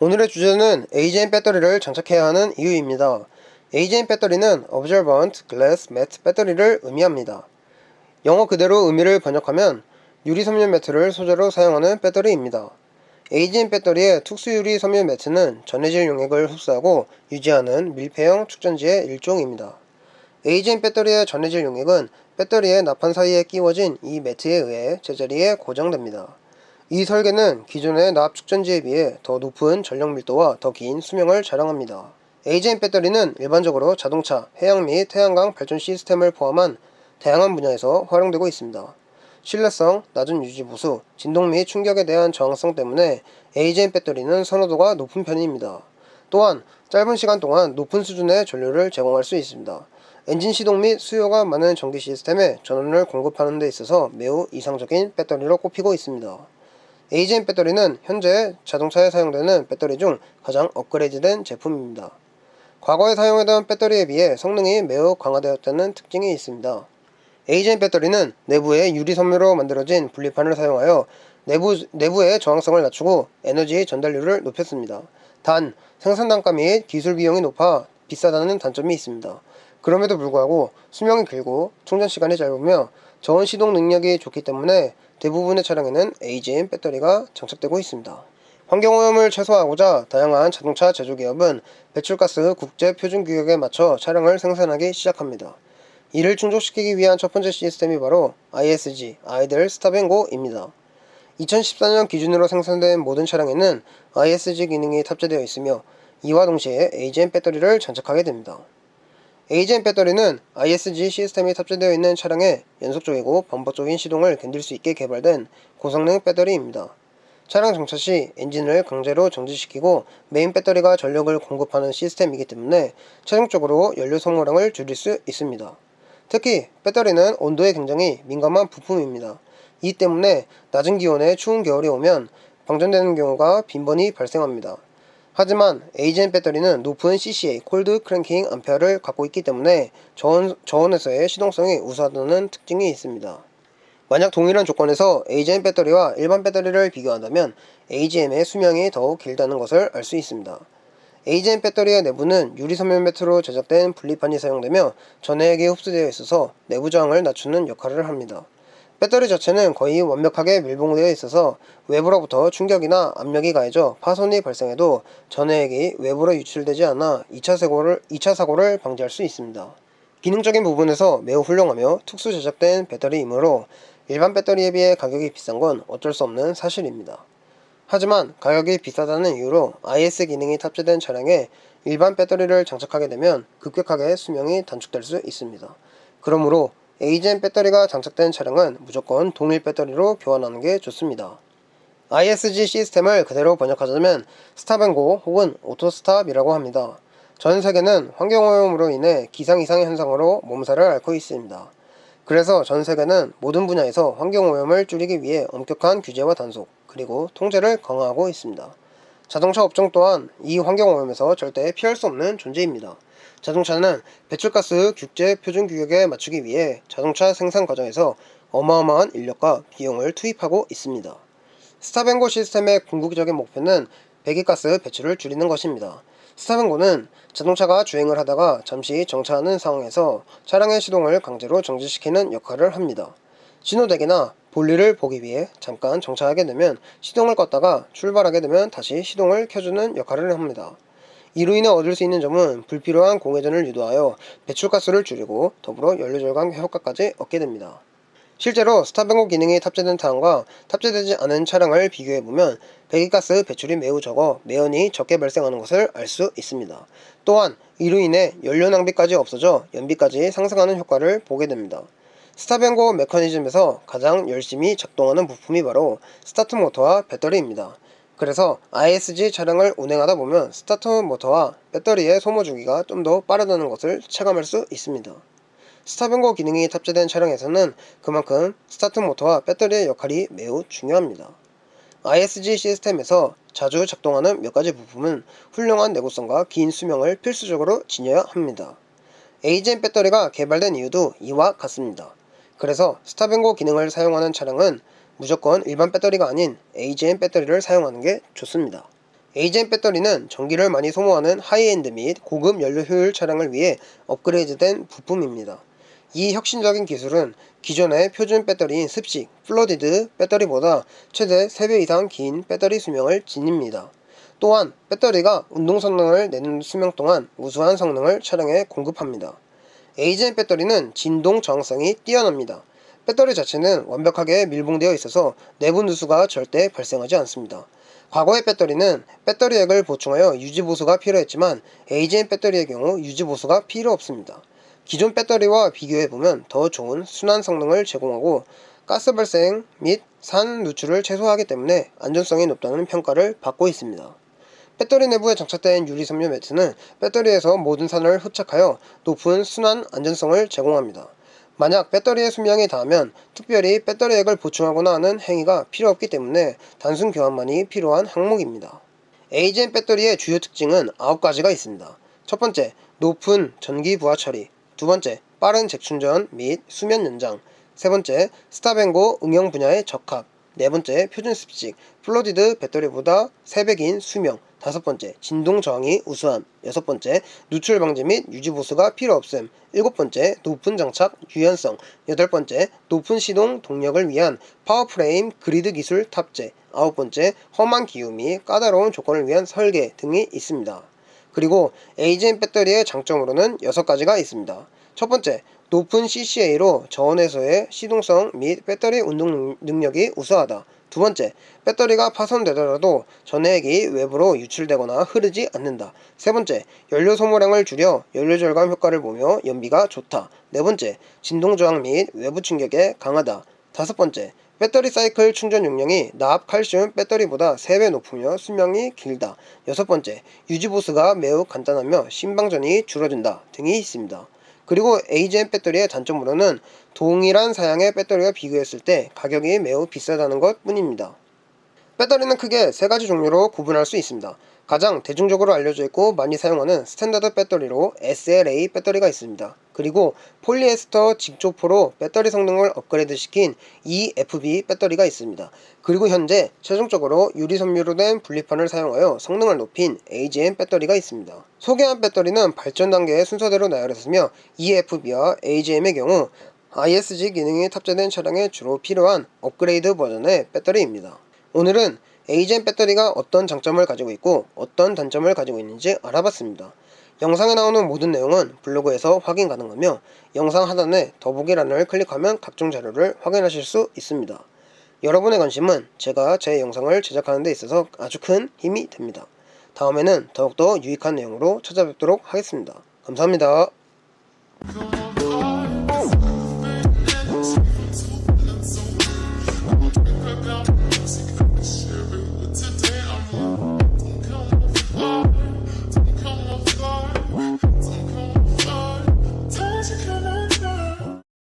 오늘의 주제는 AGM 배터리를 장착해야 하는 이유입니다. AGM 배터리는 Observant Glass Matte 배터리를 의미합니다. 영어 그대로 의미를 번역하면 유리 섬유 매트를 소재로 사용하는 배터리입니다. AGM 배터리의 특수 유리 섬유 매트는 전해질 용액을 흡수하고 유지하는 밀폐형 축전지의 일종입니다. AGM 배터리의 전해질 용액은 배터리의 나판 사이에 끼워진 이 매트에 의해 제자리에 고정됩니다. 이 설계는 기존의 납 축전지에 비해 더 높은 전력 밀도와 더 긴 수명을 자랑합니다. AGM 배터리는 일반적으로 자동차, 해양 및 태양광 발전 시스템을 포함한 다양한 분야에서 활용되고 있습니다. 신뢰성, 낮은 유지 보수, 진동 및 충격에 대한 저항성 때문에 AGM 배터리는 선호도가 높은 편입니다. 또한 짧은 시간 동안 높은 수준의 전류를 제공할 수 있습니다. 엔진 시동 및 수요가 많은 전기 시스템에 전원을 공급하는 데 있어서 매우 이상적인 배터리로 꼽히고 있습니다. AGM 배터리는 현재 자동차에 사용되는 배터리 중 가장 업그레이드된 제품입니다. 과거에 사용하던 배터리에 비해 성능이 매우 강화되었다는 특징이 있습니다. AGM 배터리는 내부에 유리 섬유로 만들어진 분리판을 사용하여 내부, 내부의 저항성을 낮추고 에너지 전달률을 높였습니다. 단, 생산 단가 및 기술 비용이 높아 비싸다는 단점이 있습니다. 그럼에도 불구하고 수명이 길고 충전 시간이 짧으며 저온 시동 능력이 좋기 때문에 대부분의 차량에는 AGM 배터리가 장착되고 있습니다. 환경오염을 최소화하고자 다양한 자동차 제조기업은 배출가스 국제 표준 규격에 맞춰 차량을 생산하기 시작합니다. 이를 충족시키기 위한 첫 번째 시스템이 바로 ISG, 아이들 스탑앤고입니다. 2014년 기준으로 생산된 모든 차량에는 ISG 기능이 탑재되어 있으며 이와 동시에 AGM 배터리를 장착하게 됩니다. AGM 배터리는 ISG 시스템이 탑재되어 있는 차량의 연속적이고 반복적인 시동을 견딜 수 있게 개발된 고성능 배터리입니다. 차량 정차 시 엔진을 강제로 정지시키고 메인 배터리가 전력을 공급하는 시스템이기 때문에 최종적으로 연료 소모량을 줄일 수 있습니다. 특히 배터리는 온도에 굉장히 민감한 부품입니다. 이 때문에 낮은 기온에 추운 겨울이 오면 방전되는 경우가 빈번히 발생합니다. 하지만 AGM 배터리는 높은 CCA 콜드 크랭킹 암페어를 갖고 있기 때문에 저온, 저온에서의 시동성이 우수하다는 특징이 있습니다. 만약 동일한 조건에서 AGM 배터리와 일반 배터리를 비교한다면 AGM의 수명이 더욱 길다는 것을 알 수 있습니다. AGM 배터리의 내부는 유리 섬유 매트로 제작된 분리판이 사용되며 전해액이 흡수되어 있어서 내부 저항을 낮추는 역할을 합니다. 배터리 자체는 거의 완벽하게 밀봉되어 있어서 외부로부터 충격이나 압력이 가해져 파손이 발생해도 전해액이 외부로 유출되지 않아 2차 사고를, 2차 사고를 방지할 수 있습니다. 기능적인 부분에서 매우 훌륭하며 특수 제작된 배터리이므로 일반 배터리에 비해 가격이 비싼 건 어쩔 수 없는 사실입니다. 하지만 가격이 비싸다는 이유로 IS 기능이 탑재된 차량에 일반 배터리를 장착하게 되면 급격하게 수명이 단축될 수 있습니다. 그러므로 AGM 배터리가 장착된 차량은 무조건 동일 배터리로 교환하는 게 좋습니다. ISG 시스템을 그대로 번역하자면 스탑앤고 혹은 오토스탑이라고 합니다. 전 세계는 환경오염으로 인해 기상 이상 현상으로 몸살을 앓고 있습니다. 그래서 전 세계는 모든 분야에서 환경오염을 줄이기 위해 엄격한 규제와 단속, 그리고 통제를 강화하고 있습니다. 자동차 업종 또한 이 환경오염에서 절대 피할 수 없는 존재입니다. 자동차는 배출가스 국제 표준 규격에 맞추기 위해 자동차 생산 과정에서 어마어마한 인력과 비용을 투입하고 있습니다. 스타뱅고 시스템의 궁극적인 목표는 배기가스 배출을 줄이는 것입니다. 스타뱅고는 자동차가 주행을 하다가 잠시 정차하는 상황에서 차량의 시동을 강제로 정지시키는 역할을 합니다. 신호대기나 볼일을 보기 위해 잠깐 정차하게 되면 시동을 껐다가 출발하게 되면 다시 시동을 켜주는 역할을 합니다. 이로 인해 얻을 수 있는 점은 불필요한 공회전을 유도하여 배출가스를 줄이고 더불어 연료 절감 효과까지 얻게 됩니다. 실제로 스타뱅고 기능이 탑재된 타항과 탑재되지 않은 차량을 비교해보면 배기가스 배출이 매우 적어 매연이 적게 발생하는 것을 알 수 있습니다. 또한 이로 인해 연료 낭비까지 없어져 연비까지 상승하는 효과를 보게 됩니다. 스타뱅고 메커니즘에서 가장 열심히 작동하는 부품이 바로 스타트 모터와 배터리입니다. 그래서 ISG 차량을 운행하다 보면 스타트 모터와 배터리의 소모 주기가 좀 더 빠르다는 것을 체감할 수 있습니다. 스타뱅고 기능이 탑재된 차량에서는 그만큼 스타트 모터와 배터리의 역할이 매우 중요합니다. ISG 시스템에서 자주 작동하는 몇 가지 부품은 훌륭한 내구성과 긴 수명을 필수적으로 지녀야 합니다. AGM 배터리가 개발된 이유도 이와 같습니다. 그래서 스타뱅고 기능을 사용하는 차량은 무조건 일반 배터리가 아닌 AGM 배터리를 사용하는 게 좋습니다. 에이젠 배터리는 전기를 많이 소모하는 하이엔드 및 고급 연료 효율 차량을 위해 업그레이드된 부품입니다. 이 혁신적인 기술은 기존의 표준 배터리인 습식, 플러디드 배터리보다 최대 3배 이상 긴 배터리 수명을 지닙니다. 또한 배터리가 운동 성능을 내는 수명 동안 우수한 성능을 차량에 공급합니다. 에이젠 배터리는 진동 저항성이 뛰어납니다. 배터리 자체는 완벽하게 밀봉되어 있어서 내부 누수가 절대 발생하지 않습니다. 과거의 배터리는 배터리액을 보충하여 유지보수가 필요했지만 에이젠 배터리의 경우 유지보수가 필요 없습니다. 기존 배터리와 비교해보면 더 좋은 순환 성능을 제공하고 가스 발생 및 산 누출을 최소화하기 때문에 안전성이 높다는 평가를 받고 있습니다. 배터리 내부에 장착된 유리 섬유 매트는 배터리에서 모든 산을 흡착하여 높은 순환 안전성을 제공합니다. 만약 배터리의 수명이 닿으면 특별히 배터리 액을 보충하거나 하는 행위가 필요 없기 때문에 단순 교환만이 필요한 항목입니다. 에이젠 배터리의 주요 특징은 9가지가 있습니다. 첫 번째, 높은 전기 부하 처리. 두 번째, 빠른 재충전 및 수면 연장. 세 번째, 스타뱅고 응용 분야의 적합. 네 번째, 표준 습식, 플로디드 배터리보다 3배 긴 수명. 다섯 번째, 진동 저항이 우수함. 여섯 번째, 누출 방지 및 유지 보수가 필요 없음. 일곱 번째, 높은 장착 유연성. 여덟 번째, 높은 시동 동력을 위한 파워프레임 그리드 기술 탑재. 아홉 번째, 험한 기후 및 까다로운 조건을 위한 설계 등이 있습니다. 그리고 에이젠 배터리의 장점으로는 여섯 가지가 있습니다. 첫 번째, 높은 CCA로 저온에서의 시동성 및 배터리 운동 능- 능력이 우수하다. 두 번째, 배터리가 파손되더라도 전해액이 외부로 유출되거나 흐르지 않는다. 세 번째, 연료 소모량을 줄여 연료 절감 효과를 보며 연비가 좋다. 네 번째, 진동 저항 및 외부 충격에 강하다. 다섯 번째, 배터리 사이클 충전 용량이 납 칼슘 배터리보다 3배 높으며 수명이 길다. 여섯 번째, 유지 보수가 매우 간단하며 신방전이 줄어든다 등이 있습니다. 그리고 에이젠 배터리의 단점으로는 동일한 사양의 배터리와 비교했을 때 가격이 매우 비싸다는 것 뿐입니다. 배터리는 크게 세 가지 종류로 구분할 수 있습니다. 가장 대중적으로 알려져 있고 많이 사용하는 스탠다드 배터리로 SLA 배터리가 있습니다. 그리고 폴리에스터 직조포로 배터리 성능을 업그레이드 시킨 EFB 배터리가 있습니다. 그리고 현재 최종적으로 유리 섬유로 된 분리판을 사용하여 성능을 높인 AGM 배터리가 있습니다. 소개한 배터리는 발전 단계의 순서대로 나열했으며 EFB와 AGM의 경우 ISG 기능이 탑재된 차량에 주로 필요한 업그레이드 버전의 배터리입니다. 오늘은 에이젠 배터리가 어떤 장점을 가지고 있고 어떤 단점을 가지고 있는지 알아봤습니다. 영상에 나오는 모든 내용은 블로그에서 확인 가능하며 영상 하단에 더보기란을 클릭하면 각종 자료를 확인하실 수 있습니다. 여러분의 관심은 제가 제 영상을 제작하는 데 있어서 아주 큰 힘이 됩니다. 다음에는 더욱더 유익한 내용으로 찾아뵙도록 하겠습니다. 감사합니다.